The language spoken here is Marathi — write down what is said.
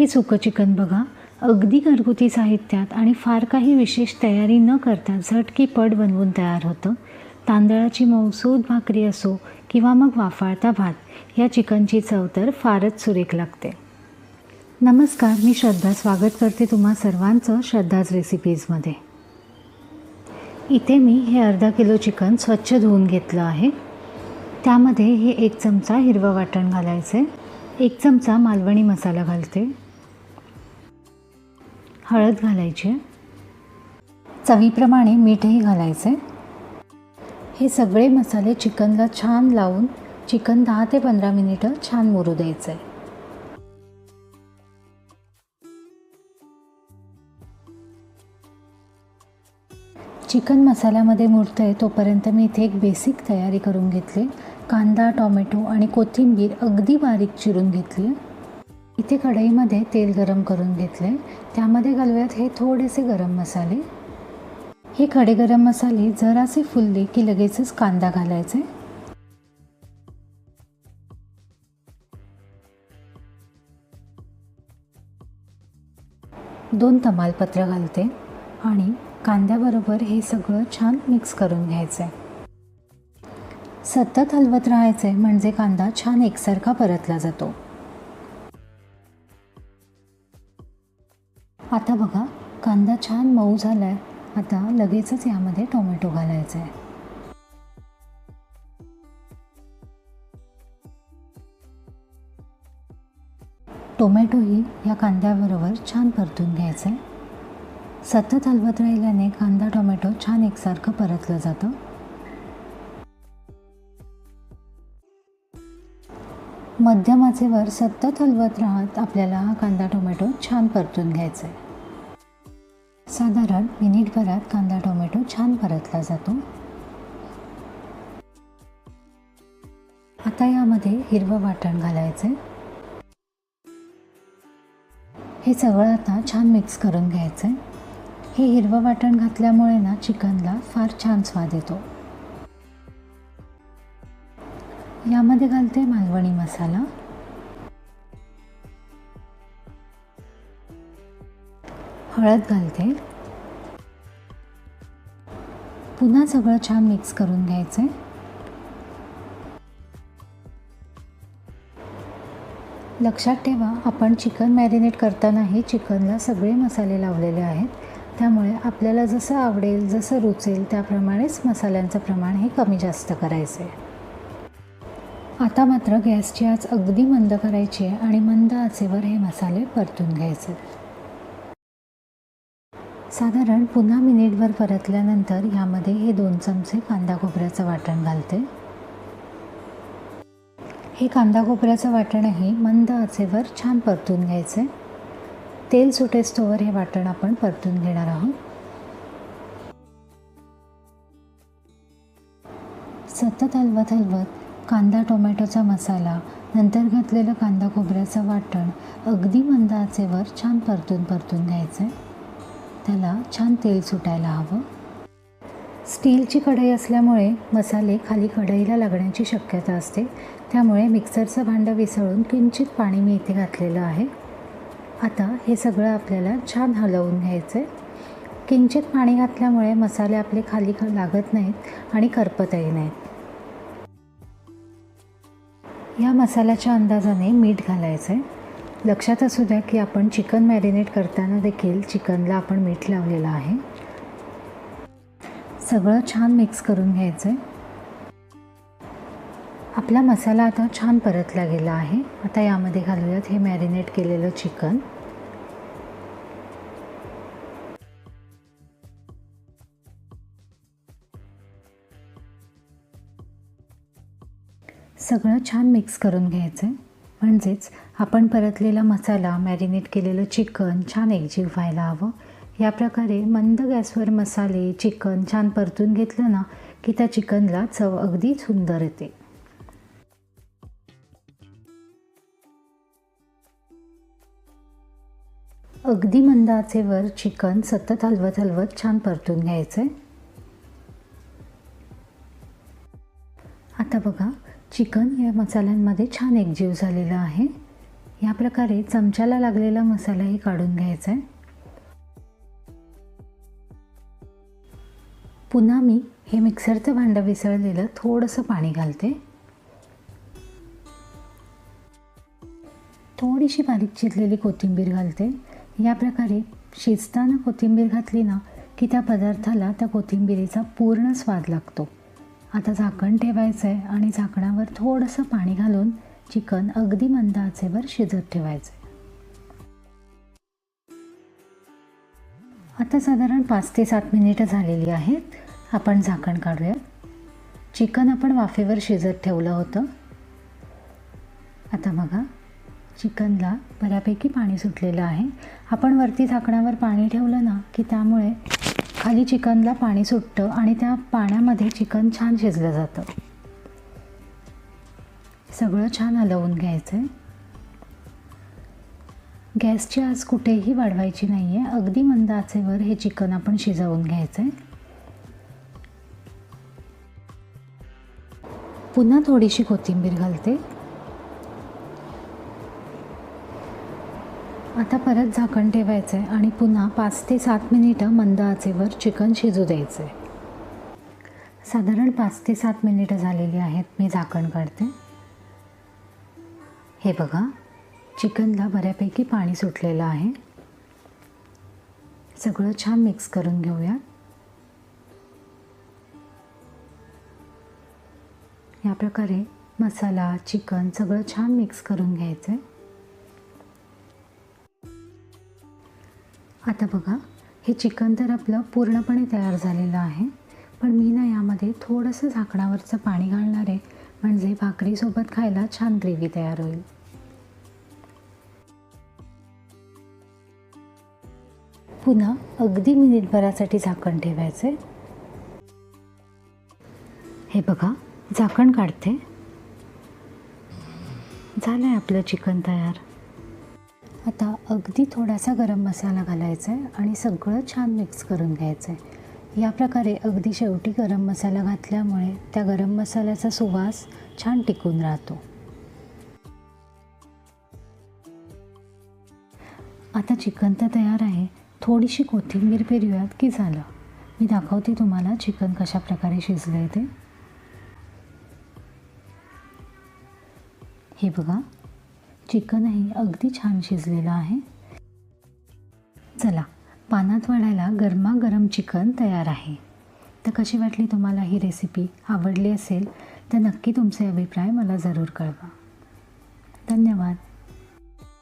हे सुकं चिकन बघा. अगदी घरगुती साहित्यात आणि फार काही विशेष तयारी न करता झटकी पड बनवून तयार होतं. तांदळाची मौसूद भाकरी असो किंवा मग वाफाळता भात या चिकनची चव तर फारच सुरेख लागते. नमस्कार मी श्रद्धा. स्वागत करते तुम्हा सर्वांचं श्रद्धाज रेसिपीजमध्ये इथे मी हे अर्धा किलो चिकन स्वच्छ धुवून घेतलं आहे. त्यामध्ये हे एक चमचा हिरवं वाटण घालायचे एक चमचा मालवणी मसाला घालते. हळद घालायची. चवीप्रमाणे मीठही घालायचे. हे सगळे मसाले चिकनला छान लावून चिकन दहा ते पंधरा मिनिटं छान मुरू द्यायचं. आहे चिकन मसाल्यामध्ये मुरतं आहे तोपर्यंत मी इथे एक बेसिक तयारी करून घेतली. कांदा टॉमॅटो आणि कोथिंबीर अगदी बारीक चिरून घेतली. इथे कढईमध्ये तेल गरम करून घेतले. त्यामध्ये घालूयात हे थोडेसे गरम मसाले. हे खडे गरम मसाले जरासे फुलले की लगेचच कांदा घालायचे. दोन तमालपत्र घालते आणि कांद्याबरोबर हे सगळं छान मिक्स करून घ्यायचं सतत हलवत राहायचं म्हणजे कांदा छान एकसारखा परतला जातो. आता बघा कांदा छान मऊ झाला आहे आता लगेचच यामध्ये टोमॅटो घालायचा आहे टोमॅटोही या कांद्याबरोबर छान परतून घ्यायचं आहे सतत हलवत राहिल्याने कांदा टोमॅटो छान एकसारखं परतलं जातं. मध्यम आचेवर सतत हलवत राहत आपल्याला हा कांदा टोमॅटो छान परतून घ्यायचा आहे साधारण मिनिटभरात कांदा टोमॅटो छान परतला जातो. आता यामध्ये हिरवं वाटण घालायचं हे सगळं आता छान मिक्स करून घ्यायचं आहे हे हिरवं वाटण घातल्यामुळे ना चिकनला फार छान स्वाद येतो. यामध्ये घालते मालवणी मसाला. हळद घालते. पुन्हा सगळं छान मिक्स करून घ्यायचं. लक्षात ठेवा आपण चिकन मॅरिनेट करतानाही चिकनला सगळे मसाले लावलेले आहेत. त्यामुळे आपल्याला जसं आवडेल जसं रुचेल त्याप्रमाणेच मसाल्यांचं प्रमाण हे कमी जास्त करायचं आहे आता मात्र गॅसची आच अगदी मंद करायची आहे आणि मंद आचेवर हे मसाले परतून घ्यायचे. साधारण पुन्हा मिनिटभर परतल्यानंतर यामध्ये हे दोन चमचे कांदा खोबऱ्याचं वाटण घालते. हे कांदा खोबऱ्याचं वाटणही मंद आचेवर छान परतून घ्यायचे. तेल सुटेस्तोवर हे वाटण आपण परतून घेणार आहोत. सतत हलवत हलवत कांदा टोमॅटोचा मसाला नंतर घातलेलं कांदा खोबऱ्याचं वाटण अगदी मंद आचेवर छान परतून परतून घ्यायचं. आहे त्याला छान तेल सुटायला हवं. स्टीलची कढई असल्यामुळे मसाले खाली कढईला लागण्याची शक्यता असते. त्यामुळे मिक्सरचं भांडं विसळून किंचित पाणी मी इथे घातलेलं आहे. आता हे सगळं आपल्याला छान हलवून घ्यायचं आहे किंचित पाणी घातल्यामुळे मसाले आपले खाली लागत नाहीत आणि करपतही नाहीत. या मसाल्याच्या अंदाजाने मीठ घालायचं आहे लक्षात असू द्या की आपण चिकन मॅरिनेट करताना देखील चिकनला आपण मीठ लावलेलं आहे. सगळं छान मिक्स करून घ्यायचं आहे आपला मसाला आता छान परतला गेला आहे. आता यामध्ये घालूयात हे मॅरिनेट केलेलं चिकन. सगळं छान मिक्स करून घ्यायचं. आहे म्हणजेच आपण परतलेला मसाला मॅरिनेट केलेलं चिकन छान एकजीव व्हायला हवं. या प्रकारे मंद गॅसवर मसाले चिकन छान परतून घेतलं ना की त्या चिकनला चव अगदी सुंदर येते. अगदी मंद आचेवर चिकन सतत हलवत हलवत छान परतून घ्यायचं आहे आता बघा चिकन या मसाल्यांमध्ये छान एकजीव झालेलं आहे. या प्रकारे चमच्याला लागलेला मसालाही काढून घ्यायचा आहे. पुन्हा मी हे मिक्सरचं भांडं विसळलेलं थोडंसं पाणी घालते. थोडीशी बारीक चिरलेली कोथिंबीर घालते. या प्रकारे शिजताना कोथिंबीर घातली ना की त्या पदार्थाला त्या कोथिंबिरीचा पूर्ण स्वाद लागतो. आता झाकण ठेवायचं आहे आणि झाकणावर थोडंसं पाणी घालून चिकन अगदी मंद आचेवर शिजत ठेवायचं आता साधारण पाच ते सात मिनिटं झालेली आहेत. आपण झाकण काढूयात चिकन आपण वाफेवर शिजत ठेवलं होतं. आता बघा चिकनला बऱ्यापैकी पाणी सुटलेलं आहे. आपण वरती झाकणावर पाणी ठेवलं ना की त्यामुळे खाली चिकनला पाणी सुटतं आणि त्या पाण्यामध्ये चिकन छान शिजलं जातं. सगळं छान हलवून घ्यायचं आहे गॅसची आज कुठेही वाढवायची नाही आहे अगदी मंद आचेवर हे चिकन आपण शिजवून घ्यायचं आहे पुन्हा थोडीशी कोथिंबीर घालते. आता परत झाकण ठेवायचं आहे आणि पुन्हा पाच ते सात मिनिटं मंद आचेवर चिकन शिजू द्यायचं आहे साधारण पाच ते सात मिनिटं झालेली आहेत मी झाकण काढते. हे बघा चिकनला बऱ्यापैकी पाणी सुटलेलं आहे. सगळं छान मिक्स करून घेऊया. या प्रकारे मसाला चिकन सगळं छान मिक्स करून घ्यायचं आहे आता बघा हे चिकन तर आपलं पूर्णपणे तयार झालेलं आहे पण मी ना यामध्ये थोडंसं झाकणावरचं पाणी घालणार आहे म्हणजे भाकरीसोबत खायला छान ग्रेव्ही तयार होईल. पुन्हा अगदी मिनिटभरासाठी झाकण ठेवायचं. आहे हे बघा झाकण काढते. झालं आहे आपलं चिकन तयार. आता अगदी थोडासा गरम मसाला घालायचा आहे आणि सगळं छान मिक्स करून घ्यायचं आहे. या प्रकारे अगदी शेवटी गरम मसाला घातल्यामुळे त्या गरम मसाल्याचा सुवास छान टिकून राहतो. आता चिकन तर तयार आहे. थोडीशी कोथिंबीर पेरूयात की झालं? मी दाखवते तुम्हाला चिकन कशा प्रकारे शिजलं आहे ते. हे बघा. चिकनही अगदी छान शिजलेलं आहे. चला पानात वाढायला गरमागरम चिकन तयार आहे. तर कशी वाटली तुम्हाला ही रेसिपी आवडली असेल तर नक्की तुमचे अभिप्राय मला जरूर कळवा. धन्यवाद.